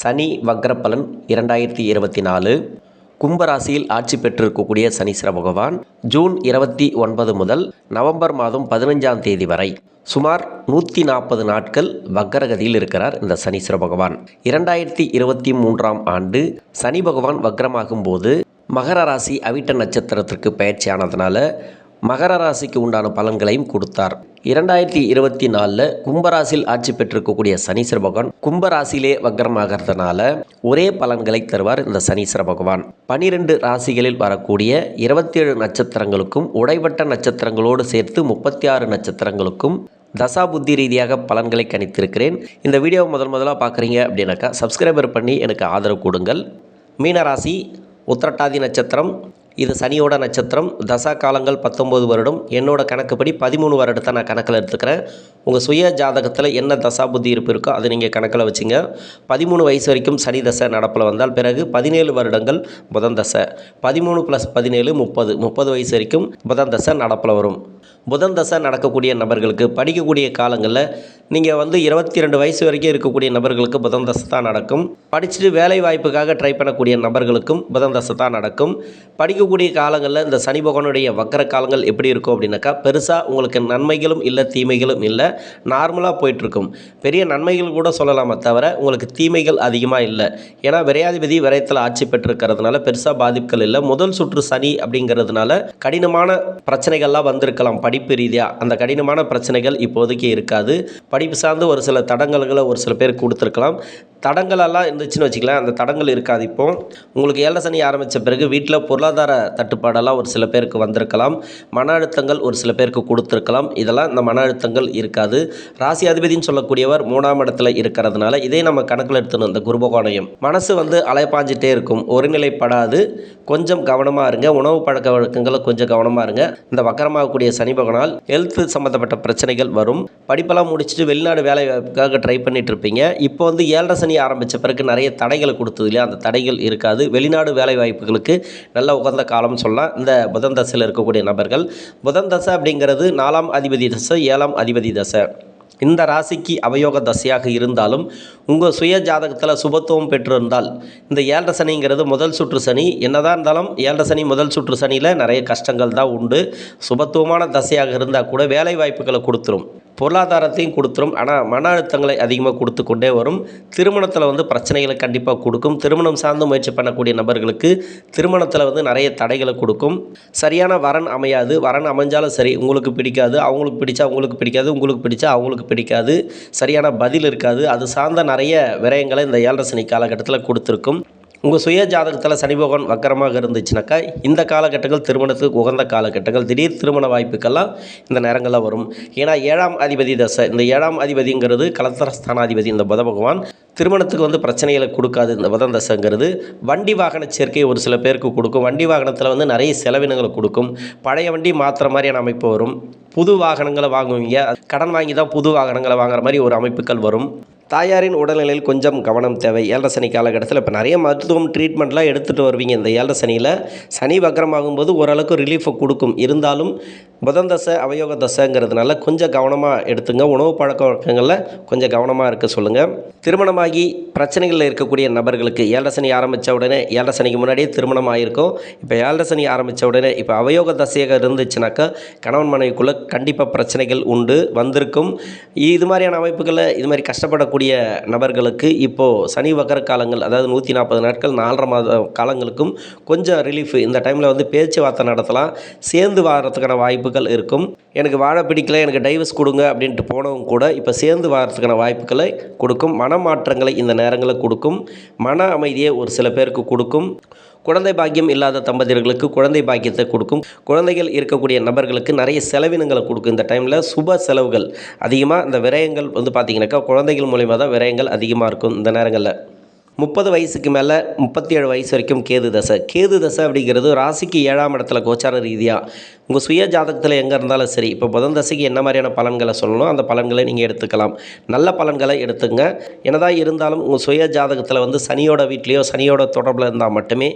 சனி வக்ரப்பலன் இரண்டாயிரத்தி இருபத்தி நாலு. கும்பராசியில் ஆட்சி பெற்றிருக்கக்கூடிய சனீஸ்வர பகவான் ஜூன் இருபத்தி ஒன்பது முதல் நவம்பர் மாதம் பதினஞ்சாம் தேதி வரை சுமார் நூற்றி நாற்பது நாட்கள் வக்ரகதியில் இருக்கிறார் இந்த சனீஸ்வர பகவான். இரண்டாயிரத்தி இருபத்தி மூன்றாம் ஆண்டு சனி பகவான் வக்ரமாகும் போது மகர ராசி அவிட்ட நட்சத்திரத்திற்கு பயிற்சியானதுனால மகர ராசிக்கு உண்டான பலன்களையும் கொடுத்தார். இரண்டாயிரத்தி இருபத்தி நாலில் கும்பராசியில் ஆட்சி பெற்றிருக்கக்கூடிய சனீஸ்வர பகவான் கும்பராசியிலே வக்ரமாகிறதுனால ஒரே பலன்களை தருவார் இந்த சனீஸ்வர பகவான். பனிரெண்டு ராசிகளில் வரக்கூடிய இருபத்தேழு நட்சத்திரங்களுக்கும் உடைவட்ட நட்சத்திரங்களோடு சேர்த்து முப்பத்தி ஆறு நட்சத்திரங்களுக்கும் தசா புத்தி ரீதியாக பலன்களை கணித்திருக்கிறேன். இந்த வீடியோவை முதல் முதலாக பார்க்குறீங்க அப்படின்னாக்கா சப்ஸ்கிரைபர் பண்ணி எனக்கு ஆதரவு கொடுங்கள். மீனராசி உத்திரட்டாதி நட்சத்திரம் இது சனியோட நட்சத்திரம். தசா காலங்கள் பத்தொம்போது வருடம். என்னோட கணக்குப்படி பதிமூணு வருடத்தை நான் கணக்கில் எடுத்துக்கிறேன். உங்கள் சுய ஜாதகத்தில் என்ன தசா புத்தி இருப்பு இருக்கோ அதை நீங்கள் கணக்கில் வச்சுங்க. பதிமூணு வயசு வரைக்கும் சனி தசை நடப்பில் வந்தால் பிறகு பதினேழு வருடங்கள் புதன் தசை. பதிமூணு ப்ளஸ் பதினேழு முப்பது. முப்பது வயசு வரைக்கும் புதன் தசை நடப்பில் வரும். புதன் தசை நடக்கக்கூடிய நபர்களுக்கு படிக்கக்கூடிய காலங்களில் நீங்கள் வந்து இருபத்தி ரெண்டு வயசு வரைக்கும் இருக்கக்கூடிய நபர்களுக்கு புதன் தசை தான் நடக்கும். படிச்சுட்டு வேலை வாய்ப்புக்காக ட்ரை பண்ணக்கூடிய நபர்களுக்கும் புதன் தசை தான் நடக்கும். படிக்கக்கூடிய காலங்களில் இந்த சனி பகவானுடைய வக்கர காலங்கள் எப்படி இருக்கும் அப்படின்னாக்கா பெருசாக உங்களுக்கு நன்மைகளும் இல்லை தீமைகளும் இல்லை. நார்மலாக போயிட்டுருக்கும். பெரிய நன்மைகள் கூட சொல்லலாமே தவிர உங்களுக்கு தீமைகள் அதிகமாக இல்லை. ஏன்னா விரையாதிபதி விரயத்தில் ஆட்சி பெற்றிருக்கிறதுனால பெருசாக பாதிப்புகள் இல்லை. முதல் சுற்று சனி அப்படிங்கிறதுனால கடினமான பிரச்சனைகள்லாம் வந்திருக்கலாம். படிப்பு ரீதியாக அந்த கடினமான பிரச்சனைகள் இப்போதைக்கு இருக்காது. படிப்பு சார்ந்து ஒரு சில தடங்கல்களை ஒரு சில பேர் கொடுத்துருக்கலாம். தடங்களெல்லாம் இருந்துச்சுன்னு வச்சுக்கலாம் அந்த தடங்கள் இருக்காது இப்போ. உங்களுக்கு ஏழரை சனி ஆரம்பித்த பிறகு வீட்டில் பொருளாதார தட்டுப்பாடெல்லாம் ஒரு சில பேருக்கு வந்திருக்கலாம். மன அழுத்தங்கள் ஒரு சில பேருக்கு கொடுத்துருக்கலாம். இதெல்லாம் இந்த மன அழுத்தங்கள் இருக்காது. ராசி அதிபதினு சொல்லக்கூடியவர் மூணாம் இடத்துல இருக்கிறதுனால இதே நம்ம கணக்கில் எடுத்துணும் இந்த குருபகோணயம் மனசு வந்து அலைப்பாஞ்சிட்டே இருக்கும். ஒருநிலைப்படாது. கொஞ்சம் கவனமாக இருங்க. உணவு பழக்க வழக்கங்களை கொஞ்சம் கவனமாக இருங்க. இந்த வக்கரமாகக்கூடிய சனி பகவானால் ஹெல்த் சம்மந்தப்பட்ட பிரச்சனைகள் வரும். படிப்பெல்லாம் முடிச்சுட்டு வெளிநாடு வேலை வாய்ப்புக்காக ட்ரை பண்ணிட்டு இருப்பீங்க இப்போ வந்து ஏழரை சனி ஆரம்பித்த பிறகு நிறைய தடைகளை கொடுத்தது இல்லையா? அந்த தடைகள் இருக்காது. வெளிநாடு வேலை வாய்ப்புகளுக்கு நல்ல உகந்த காலம் சொல்லலாம். இந்த புதன் தசையில் இருக்கக்கூடிய நபர்கள். புதன் தசை அப்படிங்கிறது நாலாம் அதிபதி தசை ஏழாம் அதிபதி தசை. இந்த ராசிக்கு அவயோக தசையாக இருந்தாலும் உங்கள் சுய ஜாதகத்தில் சுபத்துவம் பெற்றிருந்தால் இந்த ஏழரை சனிங்கிறது முதல் சுற்று சனி. என்னதான் இருந்தாலும் ஏழரை சனி முதல் சுற்று சனியில் நிறைய கஷ்டங்கள் தான் உண்டு. சுபத்துவமான தசையாக இருந்தால் கூட வேலை வாய்ப்புகளை கொடுத்துரும். பொருளாதாரத்தையும் கொடுத்துரும். ஆனால் மன அழுத்தங்களை அதிகமாக கொடுத்து கொண்டே வரும். திருமணத்தில் வந்து பிரச்சனைகளை கண்டிப்பாக கொடுக்கும். திருமணம் சார்ந்து முயற்சி பண்ணக்கூடிய நபர்களுக்கு திருமணத்தில் வந்து நிறைய தடைகளை கொடுக்கும். சரியான வரன் அமையாது. வரன் அமைஞ்சாலும் சரி உங்களுக்கு பிடிக்காது. அவங்களுக்கு பிடிச்சா உங்களுக்கு பிடிக்காது. உங்களுக்கு பிடிச்சா அவங்களுக்கு பிடிக்காது. சரியான பதில் இருக்காது. அது சார்ந்த நிறைய விரயங்களை இந்த ஏழரசனி காலகட்டத்தில் கொடுத்துருக்கும். உங்கள் சுய ஜாதகத்தில் சனி பகவான் வக்கரமாக இருந்துச்சுனாக்கா இந்த காலகட்டங்கள் திருமணத்துக்கு உகந்த காலகட்டங்கள். திடீர் திருமண வாய்ப்புக்கெல்லாம் இந்த நேரங்களில் வரும். ஏன்னா ஏழாம் அதிபதி தசை இந்த ஏழாம் அதிபதிங்கிறது கலத்தரஸ்தானாதிபதி இந்த புத பகவான் திருமணத்துக்கு வந்து பிரச்சனைகளை கொடுக்காது இந்த புதன் தசைங்கிறது. வண்டி வாகன சேர்க்கை ஒரு சில பேருக்கு கொடுக்கும். வண்டி வாகனத்தில் வந்து நிறைய செலவினங்களை கொடுக்கும். பழைய வண்டி மாற்றுற மாதிரியான அமைப்பு வரும். புது வாகனங்களை வாங்குவீங்க. கடன் வாங்கி தான் புது வாகனங்களை வாங்குற மாதிரி ஒரு அமைப்புகள் வரும். தாயாரின் உடல்நிலையில் கொஞ்சம் கவனம் தேவை. ஏழரை சனி காலகட்டத்தில் இப்போ நிறைய மருத்துவம் ட்ரீட்மெண்ட்லாம் எடுத்துகிட்டு வருவீங்க. இந்த ஏழரை சனியில் சனி வக்கரமாகும்போது ஓரளவுக்கு ரிலீஃபை கொடுக்கும். இருந்தாலும் புதன் தசை அவயோக தசைங்கிறதுனால கொஞ்சம் கவனமாக எடுத்துங்க. உணவு பழக்க வழக்கங்களில் கொஞ்சம் கவனமாக இருக்க சொல்லுங்கள் திருமணமாகி பிரச்சனைகளில் இருக்கக்கூடிய நபர்களுக்கு ஏழரை சனி ஆரம்பித்த உடனே ஏழரை சனிக்கு முன்னாடியே திருமணம் ஆகிருக்கும் இப்போ ஏழரை சனி ஆரம்பித்த உடனே இப்போ அவயோக தசையாக இருந்துச்சுனாக்கா கணவன் மனைவிக்குள்ளே கண்டிப்பாக பிரச்சனைகள் உண்டு வந்திருக்கும். இது மாதிரியான அமைப்புகளில் இது மாதிரி கஷ்டப்படக்கூடிய நபர்களுக்கு இப்போது சனி வக்கர காலங்கள் அதாவது நூற்றி நாற்பது நாட்கள் நாலரை மாத காலங்களுக்கும் கொஞ்சம் ரிலீஃப் இந்த டைமில் வந்து பேச்சுவார்த்தை நடத்தலாம். சேர்ந்து வாரத்துக்கான வாய்ப்புகள் இருக்கும். எனக்கு வாழ பிடிக்கல எனக்கு டைவர்ஸ் கொடுங்க அப்படின்ட்டு போனவங்க கூட இப்போ சேர்ந்து வாரத்துக்கான வாய்ப்புகளை கொடுக்கும். மனமாற்றங்களை இந்த நேரங்களில் கொடுக்கும். மன அமைதியை ஒரு சில பேருக்கு கொடுக்கும். குழந்தை பாக்கியம் இல்லாத தம்பதியர்களுக்கு குழந்தை பாக்கியத்தை கொடுக்கும். குழந்தைகள் இருக்கக்கூடிய நபர்களுக்கு நிறைய செலவினங்களை கொடுக்கும். இந்த டைமில் சுப செலவுகள் அதிகமாக இந்த விரயங்கள் வந்து பார்த்திங்கனாக்கா குழந்தைகள் மூலிமா தான் விரயங்கள் அதிகமாக இருக்கும் இந்த நேரங்களில். முப்பது வயசுக்கு மேலே முப்பத்தி ஏழு வயசு வரைக்கும் கேது தசை. கேது தசை அப்படிங்கிறது ராசிக்கு ஏழாம் இடத்துல கோச்சார ரீதியாக உங்கள் சுய ஜாதகத்தில் எங்கே இருந்தாலும் சரி இப்போ புதன் தசைக்கு என்ன மாதிரியான பலன்களை சொல்லணும் அந்த பலன்களை நீங்கள் எடுத்துக்கலாம். நல்ல பலன்களை எடுத்துங்க. என்னதான் இருந்தாலும் உங்கள் சுய ஜாதகத்தில் வந்து சனியோட வீட்லேயோ சனியோட தொடர்பில் இருந்தால் மட்டுமே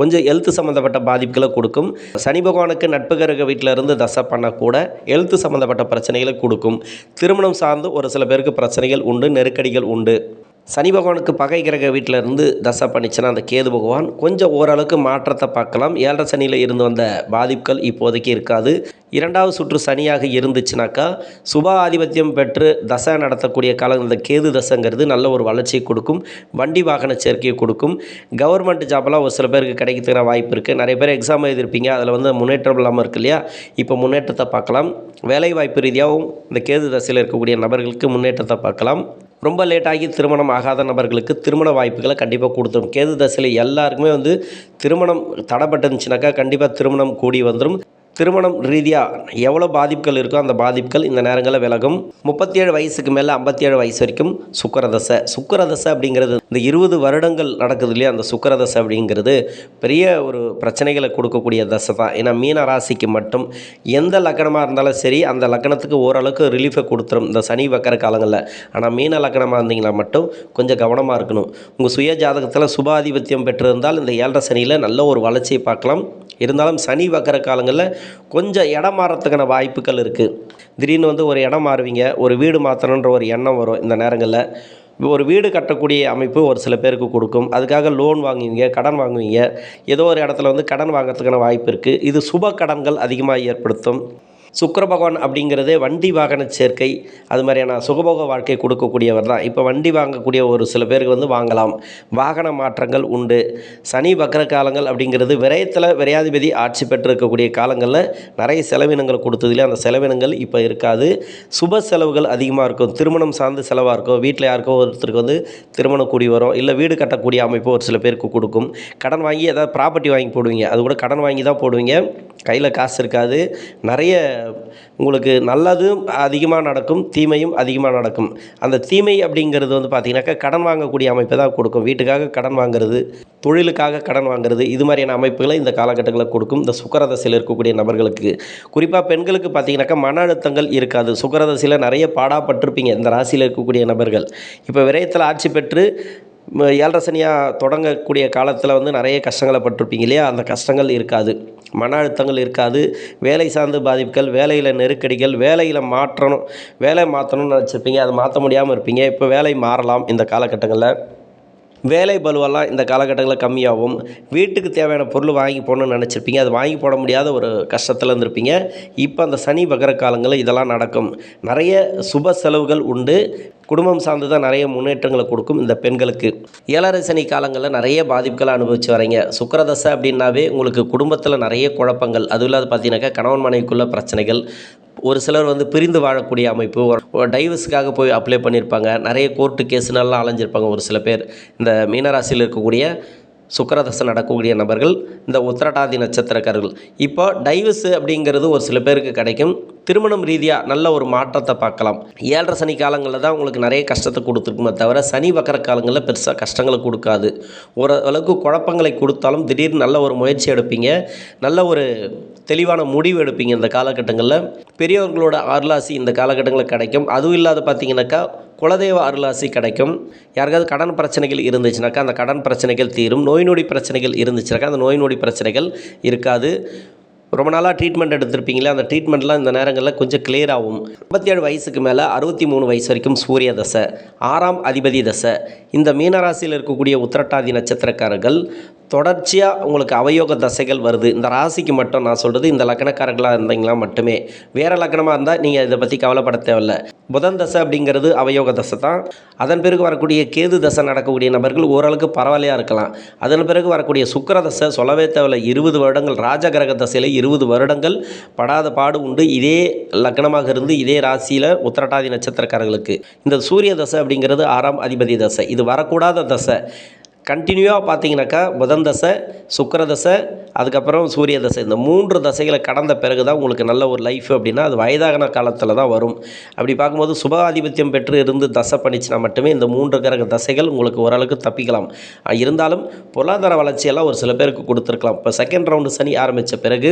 கொஞ்சம் எழுத்து சம்மந்தப்பட்ட பாதிப்புகளை கொடுக்கும். சனி பகவானுக்கு நட்பு கிரக வீட்டில் இருந்து தசை பண்ணக்கூட எழுத்து சம்மந்தப்பட்ட பிரச்சனைகளை கொடுக்கும். திருமணம் சார்ந்து ஒரு சில பேருக்கு பிரச்சனைகள் உண்டு நெருக்கடிகள் உண்டு. சனி பகவானுக்கு பகை கிரக வீட்டில் இருந்து தசை பண்ணிச்சுன்னா அந்த கேது பகவான் கொஞ்சம் ஓரளவுக்கு மாற்றத்தை பார்க்கலாம். ஏழரை சனியில் இருந்து வந்த பாதிப்புகள் இப்போதைக்கு இருக்காது. இரண்டாவது சுற்று சனியாக இருந்துச்சுனாக்கா சுப ஆதிபத்தியம் பெற்று தசை நடத்தக்கூடிய காலம் இந்த கேது தசைங்கிறது நல்ல ஒரு வளர்ச்சியை கொடுக்கும். வண்டி வாகன சேர்க்கையை கொடுக்கும். கவர்மெண்ட் ஜாப்லாம் ஒரு சில பேருக்கு கிடைக்கிறதுக்கான வாய்ப்பு இருக்குது நிறைய பேர் எக்ஸாம் எழுதியிருப்பீங்க. அதில் வந்து முன்னேற்றம் இல்லாமல் இருக்கு இல்லையா? இப்போ முன்னேற்றத்தை பார்க்கலாம். வேலை வாய்ப்பு ரீதியாகவும் இந்த கேது தசையில் இருக்கக்கூடிய நபர்களுக்கு முன்னேற்றத்தை பார்க்கலாம். ரொம்ப லேட்டாகி திருமணம் ஆகாத நபர்களுக்கு திருமண வாய்ப்புகளை கண்டிப்பாக கொடுத்துரும். கேது தசையில் எல்லாருக்குமே வந்து திருமணம் தடைப்பட்டுருந்துச்சுனாக்கா கண்டிப்பாக திருமணம் கூடி வந்துடும் திருமணம் ரீதியாக எவ்வளோ பாதிப்புகள் இருக்கோ அந்த பாதிப்புகள் இந்த நேரங்களில் விலகும். முப்பத்தி ஏழு வயசுக்கு மேலே ஐம்பத்தி ஏழு வயசு வரைக்கும் சுக்கரதசை. சுக்கரதசை அப்படிங்கிறது இந்த இருபது வருடங்கள் நடக்குது இல்லையா? அந்த சுக்கரதசை அப்படிங்கிறது பெரிய ஒரு பிரச்சனைகளை கொடுக்கக்கூடிய தசை தான். ஏன்னா மீன ராசிக்கு மட்டும் எந்த லக்கணமாக இருந்தாலும் சரி அந்த லக்கணத்துக்கு ஓரளவுக்கு ரிலீஃபை கொடுத்துரும் இந்த சனி வைக்கிற காலங்களில். ஆனால் மீன லக்கணமாக இருந்தீங்கன்னா மட்டும் கொஞ்சம் கவனமாக இருக்கணும். உங்கள் சுய ஜாதகத்தில் சுபாதிபத்தியம் பெற்றிருந்தால் இந்த ஏழரை சனியில் நல்ல ஒரு வளர்ச்சியை பார்க்கலாம். இருந்தாலும் சனி வக்கர காலங்களில் கொஞ்சம் இடம் மாறத்துக்கான வாய்ப்புகள் இருக்குது திடீர்னு வந்து ஒரு இடம் மாறுவீங்க ஒரு வீடு மாற்றணுன்ற ஒரு எண்ணம் வரும் இந்த நேரங்களில். ஒரு வீடு கட்டக்கூடிய அமைப்பு ஒரு சில பேருக்கு கொடுக்கும். அதுக்காக லோன் வாங்குவீங்க கடன் வாங்குவீங்க. ஏதோ ஒரு இடத்துல வந்து கடன் வாங்கிறதுக்கான வாய்ப்பு இருக்குது இது சுப கடன்கள் அதிகமாக ஏற்படுத்தும். சுக்கர பகவான் அப்படிங்கிறதே வண்டி வாகன சேர்க்கை அது மாதிரியான சுகபோக வாழ்க்கை கொடுக்கக்கூடியவர் தான். இப்போ வண்டி வாங்கக்கூடிய ஒரு சில பேருக்கு வந்து வாங்கலாம். வாகன மாற்றங்கள் உண்டு. சனி வக்கர காலங்கள் அப்படிங்கிறது விரயத்தில் விரையாதிபதி ஆட்சி பெற்றிருக்கக்கூடிய காலங்களில் நிறைய செலவினங்கள் கொடுத்ததுலேயே அந்த செலவினங்கள் இப்போ இருக்காது. சுப செலவுகள் அதிகமாக இருக்கும். திருமணம் சார்ந்து செலவாக இருக்கும் வீட்டில் யாருக்கோ ஒருத்தருக்கு வந்து திருமணம் கூடி வரும். இல்லை வீடு கட்டக்கூடிய அமைப்பு ஒரு சில பேருக்கு கொடுக்கும். கடன் வாங்கி ஏதாவது ப்ராப்பர்ட்டி வாங்கி போடுவீங்க. அது கூட கடன் வாங்கி தான் போடுவீங்க. கையில் காசு இருக்காது. நிறைய உங்களுக்கு நல்லதும் அதிகமாக நடக்கும் தீமையும் அதிகமாக நடக்கும். அந்த தீமை அப்படிங்கிறது வந்து பார்த்திங்கனாக்கா கடன் வாங்கக்கூடிய அமைப்பை தான் கொடுக்கும். வீட்டுக்காக கடன் வாங்குறது தொழிலுக்காக கடன் வாங்குறது இது மாதிரியான அமைப்புகளை இந்த காலகட்டங்களில் கொடுக்கும். இந்த சுக்கரதசையில் இருக்கக்கூடிய நபர்களுக்கு குறிப்பாக பெண்களுக்கு பார்த்தீங்கன்னாக்கா மன அழுத்தங்கள் இருக்காது. சுக்கரதசையில் நிறைய பாடாப்பட்டிருப்பீங்க. இந்த ராசியில் இருக்கக்கூடிய நபர்கள். இப்போ விரயத்தில் ஆட்சி பெற்று ஏழரசனியாக ஏழரை சனியாக தொடங்கக்கூடிய காலத்தில் வந்து நிறைய கஷ்டங்களை பட்டிருப்பீங்க இல்லையா? அந்த கஷ்டங்கள் இருக்காது. மன அழுத்தங்கள் இருக்காது. வேலை சார்ந்த பாதிப்புகள் வேலையில் நெருக்கடிகள் வேலையில் மாற்றணும் வேலை மாற்றணும்னு நினச்சிருப்பீங்க. அதை மாற்ற முடியாமல் இருப்பீங்க. இப்போ வேலை மாறலாம் இந்த காலகட்டங்களில். வேலை பலுவெல்லாம் இந்த காலகட்டங்களில் கம்மியாகும். வீட்டுக்கு தேவையான பொருள் வாங்கி போடணும்னு நினச்சிருப்பீங்க. அது வாங்கி போட முடியாத ஒரு கஷ்டத்தில் இருந்திருப்பீங்க. இப்போ அந்த சனி பகர காலங்களில் இதெல்லாம் நடக்கும். நிறைய சுப செலவுகள் உண்டு. குடும்பம் சார்ந்து தான் நிறைய முன்னேற்றங்களை கொடுக்கும் இந்த பெண்களுக்கு. ஏழரை சனி காலங்களில் நிறைய பாதிப்புகளை அனுபவித்து வரீங்க. சுக்கரதசை அப்படின்னாவே உங்களுக்கு குடும்பத்தில் நிறைய குழப்பங்கள். அதுவும் இல்லாத பார்த்தீங்கன்னாக்கா கணவன் மனைவிக்குள்ள பிரச்சனைகள். ஒரு சிலர் வந்து பிரிந்து வாழக்கூடிய அமைப்பு டைவர்ஸுக்காக போய் அப்ளை பண்ணியிருப்பாங்க. நிறைய கோர்ட்டு கேஸுனாலாம் அலைஞ்சிருப்பாங்க ஒரு சில பேர். இந்த மீனராசியில் இருக்கக்கூடிய சுக்கரதசை நடக்கக்கூடிய நபர்கள் இந்த உத்திரட்டாதி நட்சத்திரக்காரர்கள். இப்போ டைவர்ஸு அப்படிங்கிறது ஒரு சில பேருக்கு கிடைக்கும். திருமணம் ரீதியாக நல்ல ஒரு மாற்றத்தை பார்க்கலாம். ஏழரை சனி காலங்களில் தான் உங்களுக்கு நிறைய கஷ்டத்தை கொடுத்துருக்குமே தவிர சனி வக்கர காலங்களில் பெருசாக கஷ்டங்களை கொடுக்காது. ஓரளவுக்கு குழப்பங்களை கொடுத்தாலும் திடீர்னு நல்ல ஒரு முயற்சி எடுப்பீங்க. நல்ல ஒரு தெளிவான முடிவு எடுப்பீங்க இந்த காலகட்டங்களில். பெரியவர்களோட அருளாசி இந்த காலகட்டங்களில் கிடைக்கும். அதுவும் இல்லாத பார்த்தீங்கன்னாக்கா குலதெய்வ அருளாசி கிடைக்கும். யாருக்காவது கடன் பிரச்சனைகள் இருந்துச்சுனாக்கா அந்த கடன் பிரச்சனைகள் தீரும். நோய் நொடி பிரச்சனைகள் இருந்துச்சுனாக்கா அந்த நோய் நொடி பிரச்சனைகள் இருக்காது. ரொம்ப நாளாக ட்ரீட்மெண்ட் எடுத்திருப்பீங்களே அந்த ட்ரீட்மெண்ட்லாம் இந்த நேரங்களில் கொஞ்சம் கிளியர் ஆகும். ஐம்பத்தி ஏழு வயசுக்கு மேலே அறுபத்தி மூணு வயசு வரைக்கும் சூரிய தசை ஆறாம் அதிபதி தசை. இந்த மீனராசியில் இருக்கக்கூடிய உத்திரட்டாதி நட்சத்திரக்காரர்கள் தொடர்ச்சியாக உங்களுக்கு அவயோக தசைகள் வருது. இந்த ராசிக்கு மட்டும் நான் சொல்கிறது இந்த லக்கணக்காரர்களாக இருந்தீங்களா மட்டுமே. வேறு லக்கணமாக இருந்தால் நீங்கள் இதை பற்றி கவலைப்பட தேவையில்ல. புதன் தசை அப்படிங்கிறது அவயோக தசை தான். அதன் பிறகு வரக்கூடிய கேது தசை நடக்கக்கூடிய நபர்கள் ஓரளவுக்கு பரவாயில்லையாக இருக்கலாம். அதன் பிறகு வரக்கூடிய சுக்கர தசை சொல்லவே தேவையில்ல. இருபது வருடங்கள் ராஜகிரக தசையில் இருபது வருடங்கள் படாத பாடு உண்டு. இதே லக்னமாக இருந்து இதே ராசியில் உத்திரட்டாதி நட்சத்திரக்காரர்களுக்கு இந்த சூரிய தசை அப்படிங்கிறது ஆறாம் அதிபதி தசை. இது வரக்கூடாத தசை. கண்டினியூவாக பார்த்தீங்கன்னாக்கா புதன் தசை சுக்கிர தசை அதுக்கப்புறம் சூரிய தசை. இந்த மூன்று தசைகளை கடந்த பிறகு தான் உங்களுக்கு நல்ல ஒரு லைஃப் அப்படின்னா அது வயதாகன காலத்தில் தான் வரும். அப்படி பார்க்கும்போது சுபாதிபத்தியம் பெற்று இருந்து தசை பண்ணிச்சுனா மட்டுமே இந்த மூன்று கிரக தசைகள் உங்களுக்கு ஓரளவுக்கு தப்பிக்கலாம். இருந்தாலும் பொருளாதார வளர்ச்சியெல்லாம் ஒரு சில பேருக்கு கொடுத்துருக்கலாம். இப்போ செகண்ட் ரவுண்டு சனி ஆரம்பித்த பிறகு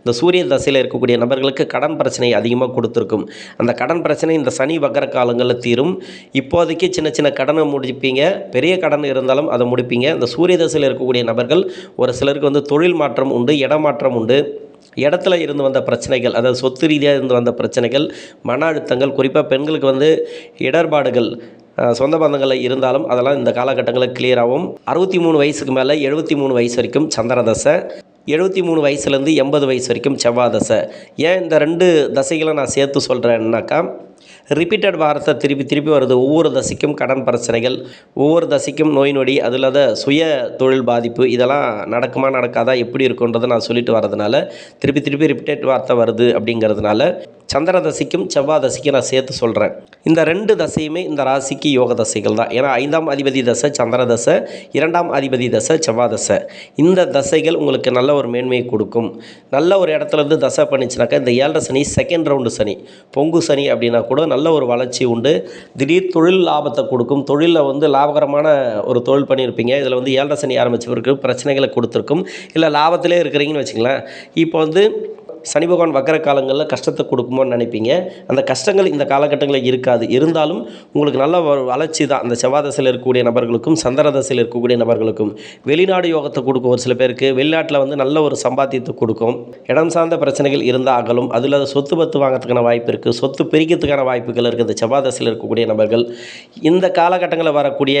இந்த சூரிய தசையில் இருக்கக்கூடிய நபர்களுக்கு கடன் பிரச்சனை அதிகமாக கொடுத்துருக்கும். அந்த கடன் பிரச்சனை இந்த சனி வக்கர காலங்களில் தீரும். இப்போதைக்கு சின்ன சின்ன கடனை முடிப்பீங்க. பெரிய கடன் இருந்தாலும் அதை முடிப்பீங்க. இந்த சூரிய தசையில் இருக்கக்கூடிய நபர்கள் ஒரு சிலருக்கு வந்து தொழில் மாற்றம் உண்டு இடமாற்றம் உண்டு. இடத்துல இருந்து வந்த பிரச்சனைகள் அதாவது சொத்து ரீதியாக இருந்து வந்த பிரச்சனைகள் மன அழுத்தங்கள் குறிப்பாக பெண்களுக்கு வந்து இடர்பாடுகள் சொந்த பந்தங்களில் இருந்தாலும் அதெல்லாம் இந்த காலகட்டங்களில் கிளியராகவும் அறுபத்தி மூணு வயசுக்கு மேலே எழுபத்தி மூணு வயசு வரைக்கும் சந்திர தசை எழுபத்தி மூணு வயசுலேருந்து எண்பது வயசு வரைக்கும் செவ்வாய் தசை. ஏன் இந்த ரெண்டு தசைகளை நான் சேர்த்து சொல்கிறேன்னாக்கா ரிப்பீட்டட் வாரத்தை திருப்பி திருப்பி வருது. ஒவ்வொரு தசைக்கும் கடன் பிரச்சனைகள் ஒவ்வொரு தசைக்கும் நோய் நொடி அதில் அதை சுய தொழில் பாதிப்பு இதெல்லாம் நடக்குமா நடக்காதா எப்படி இருக்குன்றதை நான் சொல்லிட்டு வரதுனால திருப்பி திருப்பி ரிப்பீட்டட் வார்த்தை வருது அப்படிங்கிறதுனால சந்திர தசைக்கும் செவ்வாய் தசைக்கும் நான் சேர்த்து சொல்கிறேன் இந்த ரெண்டு தசையுமே இந்த ராசிக்கு யோக தசைகள் தான். ஏன்னா ஐந்தாம் அதிபதி தசை சந்திர தசை இரண்டாம் அதிபதி தசை செவ்வாய் தசை. இந்த தசைகள் உங்களுக்கு நல்ல ஒரு மேன்மையை கொடுக்கும். நல்ல ஒரு இடத்துல இருந்து தசை பண்ணிச்சுனாக்கா இந்த ஏழரை சனி செகண்ட் ரவுண்டு சனி பொங்கு சனி அப்படின்னா கூட நல்ல ஒரு வளர்ச்சி உண்டு. திடீர் தொழில் லாபத்தை கொடுக்கும். தொழிலில் வந்து லாபகரமான ஒரு தொழில் பண்ணியிருப்பீங்க. இதில் வந்து ஏழரை சனி ஆரம்பிச்சவருக்கு பிரச்சனைகளை கொடுத்துருக்கும். இல்லை லாபத்திலே இருக்கிறீங்கன்னு வச்சுங்களேன் இப்போ வந்து சனி பகவான் வக்கர காலங்களில் கஷ்டத்தை கொடுக்குமோன்னு நினைப்பீங்க. அந்த கஷ்டங்கள் இந்த காலகட்டங்களில் இருக்காது. இருந்தாலும் உங்களுக்கு நல்ல ஒரு வளர்ச்சி தான். அந்த செவ்வாதசையில் இருக்கக்கூடிய நபர்களுக்கும் சந்திரதசையில் இருக்கக்கூடிய நபர்களுக்கும். வெளிநாடு யோகத்தை கொடுக்கும் ஒரு சில பேருக்கு வெளிநாட்டில் வந்து நல்ல ஒரு சம்பாத்தியத்தை கொடுக்கும். இடம் சார்ந்த பிரச்சனைகள் இருந்தால் அகலும். அதில் சொத்து பத்து வாங்கிறதுக்கான வாய்ப்பு இருக்குது சொத்து பிரிக்கிறதுக்கான வாய்ப்புகள் இருக்குது இந்த செவ்வாதசையில் இருக்கக்கூடிய நபர்கள். இந்த காலகட்டங்களில் வரக்கூடிய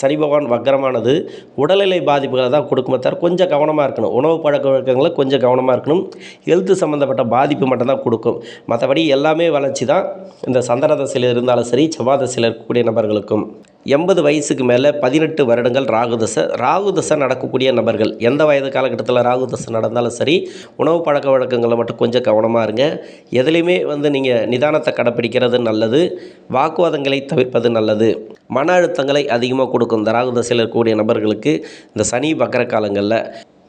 சனி பகவான் வக்கரமானது உடல்நிலை பாதிப்புகளை தான் கொடுக்குமே தவிர கொஞ்சம் கவனமாக இருக்கணும். உணவு பழக்க வழக்கங்களை கொஞ்சம் கவனமாக இருக்கணும். ஹெல்த்து சம்மந்தப்பட்ட பாதிப்பு மட்டும்தான் கொடுக்கும். மற்றபடி எல்லாமே வளர்ச்சி தான் இந்த சந்திர தசையில் இருந்தாலும் சரி செவ்வாய் தசையில் இருக்கக்கூடிய நபர்களுக்கும். எண்பது வயசுக்கு மேலே பதினெட்டு வருடங்கள் ராகுதசை ராகுதசை நடக்கக்கூடிய நபர்கள் எந்த வயது காலகட்டத்தில் ராகுதசை நடந்தாலும் சரி உணவு பழக்க வழக்கங்களை மட்டும் கொஞ்சம் கவனமாக இருங்க. எதுலேயுமே வந்து நீங்கள் நிதானத்தை கடைப்பிடிக்கிறது நல்லது. வாக்குவாதங்களை தவிர்ப்பது நல்லது. மன அழுத்தங்களை அதிகமாக கொடுக்கும் இந்த ராகுதசையில் இருக்கக்கூடிய நபர்களுக்கு இந்த சனி வக்கர காலங்களில்.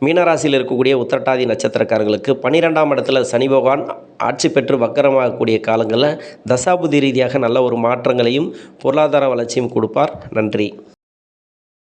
மீனராசியில் இருக்கக்கூடிய உத்திரட்டாதி நட்சத்திரக்காரர்களுக்கு பன்னிரெண்டாம் இடத்துல சனி பகவான் ஆட்சி பெற்று வக்கரமாகக்கூடிய காலங்களில் தசாபுதி ரீதியாக நல்ல ஒரு மாற்றங்களையும் பொருளாதார வளர்ச்சியும் கொடுப்பார். நன்றி.